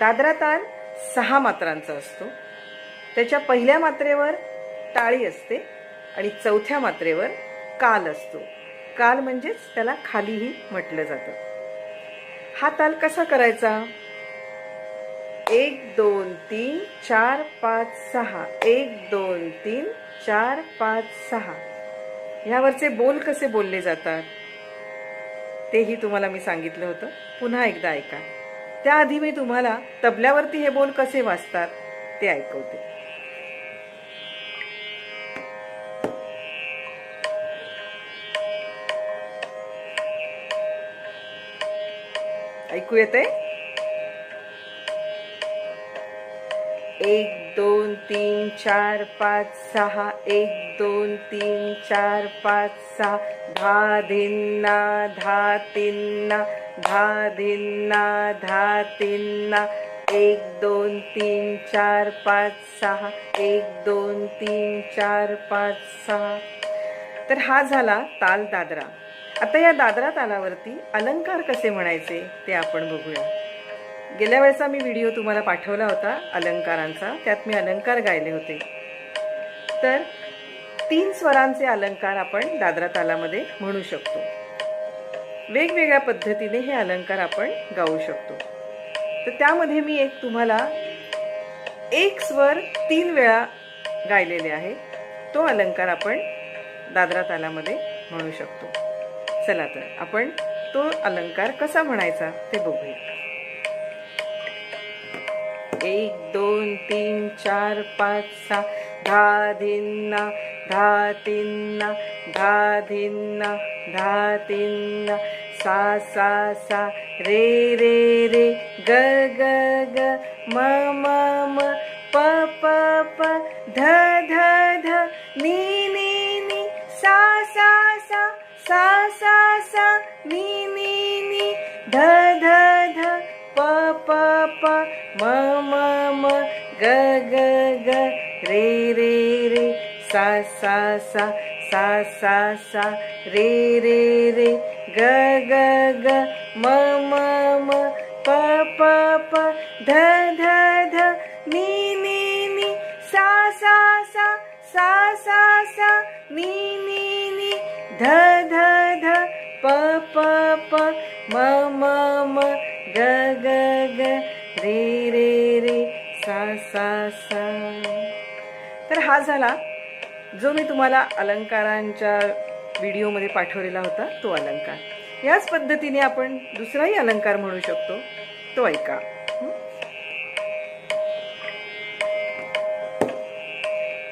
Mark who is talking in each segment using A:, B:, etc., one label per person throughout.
A: दादरा ताल सहा मात्रांचा असतो. त्याच्या पहिल्या मात्रेवर टाळी असते आणि चौथ्या मात्रेवर काल असतो. काल म्हणजेच त्याला खालीही म्हटलं जातं. हा ताल कसा करायचा? एक दोन तीन चार पाच सहा. एक दोन तीन चार पाच सहा. ह्यावरचे बोल कसे बोलले जातात? तेही तुम्हाला मी सांगितलं होतं. पुन्हा एकदा ऐका. त्याआधी मी तुम्हाला तबल्यावरती हे बोल कसे वाचतात ते ऐकवते. ऐकू येते एक दोन तीन चार पाच सहा एक दोन तीन चार पाच सहा. धा धिन्ना धा तिन्ना धा धिन्ना धा तिन्ना. एक दोन तीन चार पाच सहा. एक दोन तीन चार पाच सहा. तर हा झाला ताल दादरा. आता या दादरा तालावरती अलंकार कसे म्हणायचे ते आपण बघूया. गेल्या वेळेचा मी व्हिडिओ तुम्हाला पाठवला होता अलंकारांचा. त्यात मी अलंकार गायले होते. तर तीन स्वरांचे अलंकार आपण दादरा तालामध्ये म्हणू शकतो. वेगवेगळ्या पद्धतीने हे अलंकार आपण गाऊ शकतो. तर त्यामध्ये मी एक तुम्हाला एक स्वर तीन वेळा गायलेले आहे. तो अलंकार आपण दादरा तालामध्ये म्हणू शकतो. चला तर आपण तो अलंकार कसा म्हणायचा ते बघूया. एक दोन तीन चार पाच सहा. धा धिन्ना धा तिन्ना धा धिन्ना धा तिन्ना सा सा सा. रे रे रे. ग ग ग. म म म. प प प. ध ध ध. नी नी नी. सा सा सा. सा सा. म ग ग ग रे रे रे सा सा सा सा सा सा रे रे रे ग ग ग म म म प प प ध ध ध नी नी नी सा सा सा सा सा सा सा सा सा. तर हा झाला जो मी तुम्हाला अलंकारांच्या व्हिडिओमध्ये पाठवलेला होता तो अलंकार. याच पद्धतीने आपण दुसराही अलंकार म्हणू शकतो तो ऐका.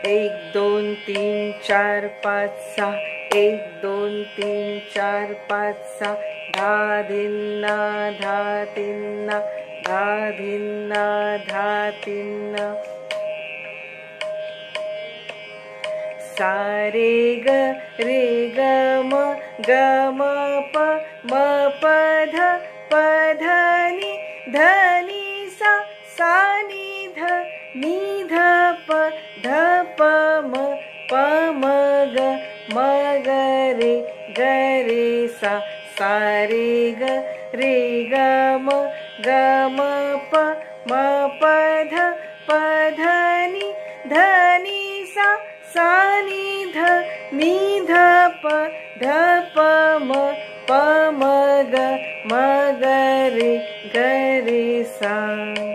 A: एक दोन तीन चार पाच सहा. एक दोन तीन चार पाच सहा. धा धिन्ना धा तिन्ना. धा धिन्ना धा तिन्ना सा रे ग रे ग म ग म प म प ध प ध नि ध नि सा सा नि ध नि ध प ध प म प म ग म ग रे ग रे सा सा रे ग रे गम गम प म पध पधनि धनि स निध निध प ध प म प म ग म ग पमग ग ऋरि सा।